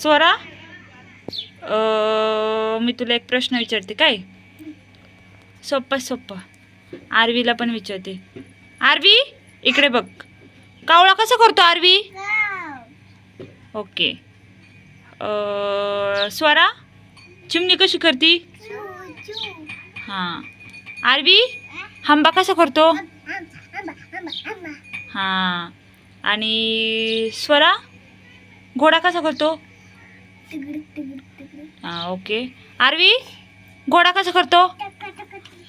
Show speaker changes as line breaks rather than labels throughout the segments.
स्वरा? मी तुला एक प्रश्न विचारते काय? सोप्पा सोप्पा. आरवीला पण विचारते. आरवी इकडे बघ. कावळा कसा करतो आरवी? ओके. स्वरा चिमणी कशी करती? हां. आरवी हंबा कसा करतो? हां. आणि स्वरा घोडा कसा करतो? हां ओके. आरवी घोडा कसा करतो?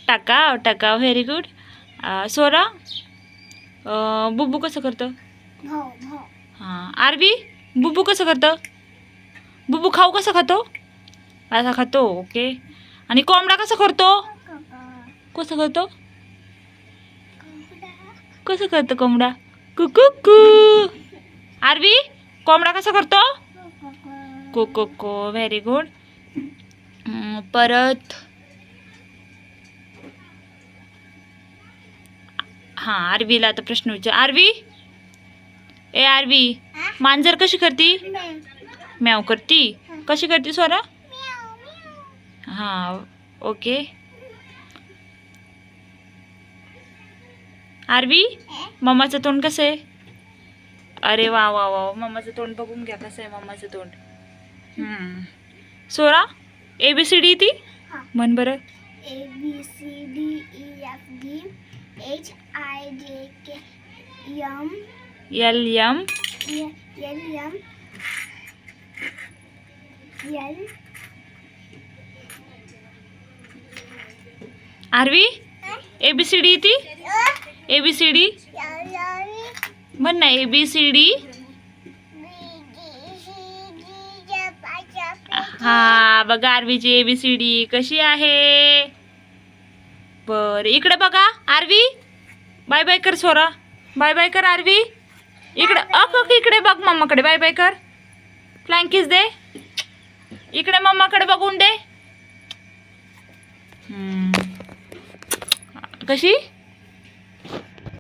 टाका टाका व्हेरी गुड स्वरा अं, बुब्बू कसं करतं? हां आरवी बुब्बू कसं करतं? बुब्बू खाऊ कसं खातो? असा खातो ओके. आणि कोंबडा कसं करतो? कसं करतो? कसं करतो कोंबडा? कुकू कू. आरवी कोंबडा कसा करतो? को को को व्हेरी गुड परत हां आरवीला आता प्रश्न विचार. आरवी ए आरवी मांजर कशी करती? म्याव करती? कशी करती स्वरा? हां ओके. आरवी मम्माचं तोंड कसं आहे? अरे वा वा वा मम्माचं तोंड बघून घ्या कसं आहे मम्माचं तोंड. सोरा? ए बी सी डी ती? म्हण बरं.
A B C D E F G H I J K M.
L M
L M. L.
R V A B C D ती? ए बी सी डी म्हण ना ए बी सी डी हा बघा आरवीची ए B C D कशी आहे? बर इकडे बघा आरवी. बाय बाय कर सोरा. बाय बाय कर आरवी. इकडे अक अक इकडे बघ मम्माकडे. बाय बाय कर. फ्लँकीस दे इकडे मम्माकडे बघून दे. कशी?